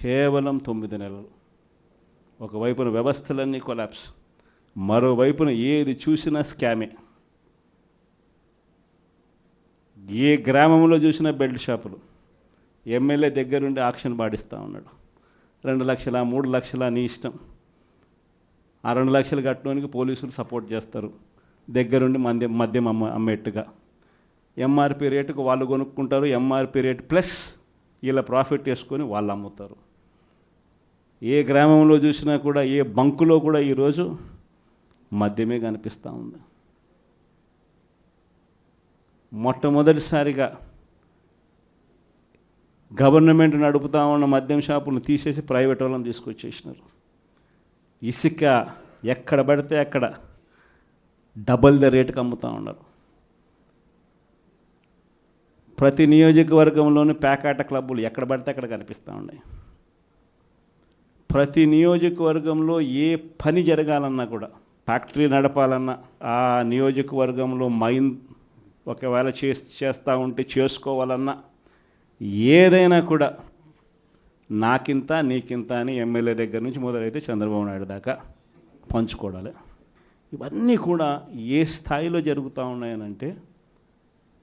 కేవలం తొమ్మిది నెలలు. ఒకవైపున వ్యవస్థలన్నీ కొలాప్స్ మరోవైపున ఏది చూసినా స్కామే. ఏ గ్రామంలో చూసినా బెల్ట్ షాపులు. ఎమ్మెల్యే దగ్గరుండి ఆక్షన్ పాడిస్తూ ఉన్నాడు. రెండు లక్షల మూడు లక్షల నీ ఇష్టం. ఆ రెండు లక్షలు కట్టడానికి పోలీసులు సపోర్ట్ చేస్తారు. దగ్గరుండి మద్యం మద్యం అమ్మ అమ్మేట్టుగా. ఎంఆర్పి రేటుకు వాళ్ళు కొనుక్కుంటారు. ఎంఆర్పి రేట్ ప్లస్ వీళ్ళ ప్రాఫిట్ వేసుకొని వాళ్ళు అమ్ముతారు. ఏ గ్రామంలో చూసినా కూడా ఏ బంకులో కూడా ఈరోజు మద్యమే కనిపిస్తూ ఉంది. మొట్టమొదటిసారిగా గవర్నమెంట్ నడుపుతా ఉన్న మద్యం షాపులను తీసేసి ప్రైవేట్ వాళ్ళని తీసుకొచ్చేసినారు. ఇసుక ఎక్కడ పడితే అక్కడ డబల్ ద రేటుకి అమ్ముతూ ఉన్నారు. ప్రతి నియోజకవర్గంలోని ప్యాకాట క్లబ్బులు ఎక్కడ పడితే అక్కడ కనిపిస్తూ ఉన్నాయి. ప్రతి నియోజకవర్గంలో ఏ పని జరగాలన్నా కూడా ఫ్యాక్టరీ నడపాలన్నా ఆ నియోజకవర్గంలో మైన్ ఒకవేళ చే చేస్తూ ఉంటే చేసుకోవాలన్నా ఏదైనా కూడా నాకింత నీకింత అని ఎమ్మెల్యే దగ్గర నుంచి మొదలైతే చంద్రబాబు నాయుడు దాకా పంచుకోవడాలి. ఇవన్నీ కూడా ఏ స్థాయిలో జరుగుతూ ఉన్నాయనంటే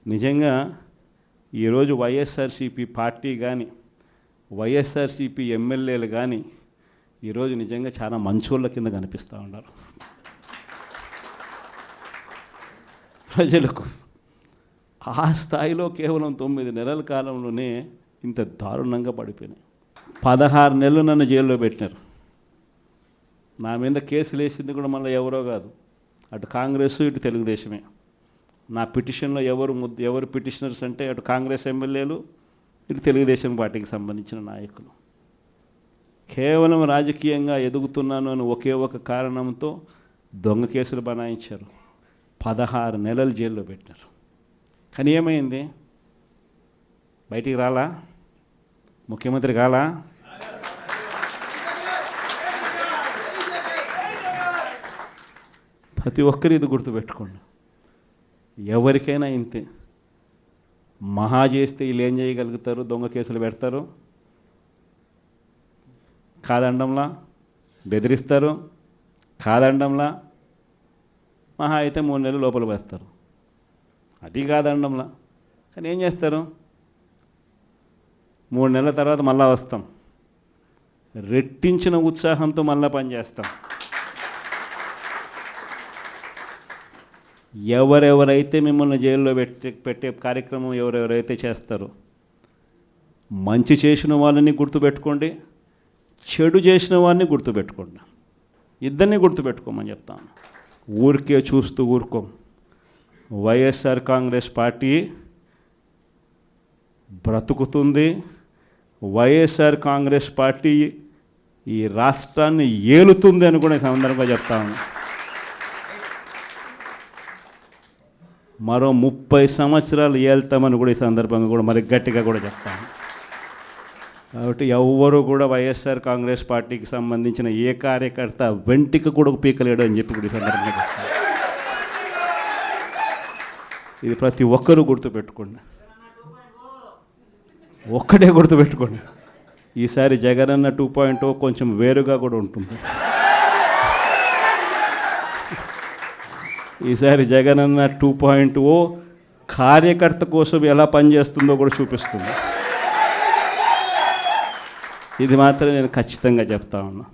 నిజంగా ఈరోజు వైఎస్ఆర్సీపీ పార్టీ కానీ వైఎస్ఆర్సీపీ ఎమ్మెల్యేలు కానీ ఈరోజు నిజంగా చాలా మంచోళ్ళ కింద కనిపిస్తూ ఉన్నారు. ప్రజలకు ఆ స్థాయిలో కేవలం తొమ్మిది నెలల కాలంలోనే ఇంత దారుణంగా పడిపోయినాయి. పదహారు నెలలు నన్ను జైల్లో పెట్టినారు. నా మీద కేసులు వేసింది కూడా మళ్ళీ ఎవరో కాదు. అటు కాంగ్రెస్ ఇటు తెలుగుదేశమే. నా పిటిషన్లో ఎవరు ముద్ద ఎవరు పిటిషనర్స్ అంటే అటు కాంగ్రెస్ ఎమ్మెల్యేలు ఇటు తెలుగుదేశం పార్టీకి సంబంధించిన నాయకులు. కేవలం రాజకీయంగా ఎదుగుతున్నాను అని ఒకే ఒక కారణంతో దొంగ కేసులు బనాయించారు. పదహారు నెలలు జైల్లో పెట్టారు కానీ ఏమైంది? బయటికి రాలా? ముఖ్యమంత్రి కాలా? ప్రతి ఒక్కరు ఇది గుర్తుపెట్టుకోండి. ఎవరికైనా ఇంతే. మహా చేస్తే వీళ్ళు ఏం చేయగలుగుతారు? దొంగ కేసులు పెడతారు. కాదండంలా బెదిరిస్తారు కాదండంలా మహా అయితే మూడు నెలలు లోపల వేస్తారు అది కాదండంలా. కానీ ఏం చేస్తారు? మూడు నెలల తర్వాత మళ్ళా వస్తాం. రెట్టించిన ఉత్సాహంతో మళ్ళా పనిచేస్తాం ఎవరెవరైతే మిమ్మల్ని జైల్లో పెట్టే పెట్టే కార్యక్రమం ఎవరెవరైతే చేస్తారో మంచి చేసిన వాళ్ళని గుర్తుపెట్టుకోండి. చెడు చేసిన వాడిని గుర్తుపెట్టుకోండి. ఇద్దరిని గుర్తుపెట్టుకోమని చెప్తాను. ఊరికే చూస్తూ ఊరుకోం. వైఎస్ఆర్ కాంగ్రెస్ పార్టీ బ్రతుకుతుంది. వైఎస్ఆర్ కాంగ్రెస్ పార్టీ ఈ రాష్ట్రాన్ని ఏలుతుంది అని కూడా సందర్భంగా చెప్తాను మరో ముప్పై సంవత్సరాలు ఏళ్తామని కూడా ఈ సందర్భంగా కూడా మరి గట్టిగా కూడా చెప్తాను కాబట్టి ఎవ్వరూ కూడా వైఎస్ఆర్ కాంగ్రెస్ పార్టీకి సంబంధించిన ఏ కార్యకర్త వెంటికి కూడా పీకలేడు అని చెప్పి కూడా ఈ సందర్భంగా ఇది ప్రతి ఒక్కరూ గుర్తుపెట్టుకోండి. ఒక్కటే గుర్తుపెట్టుకోండి. ఈసారి జగనన్న టూ పాయింట్ కొంచెం వేరుగా కూడా ఉంటుంది. ఈసారి జగనన్న టూ పాయింట్ ఓ కార్యకర్త కోసం ఎలా పనిచేస్తుందో కూడా చూపిస్తుంది. ఇది మాత్రం నేను ఖచ్చితంగా చెప్తా ఉన్నా.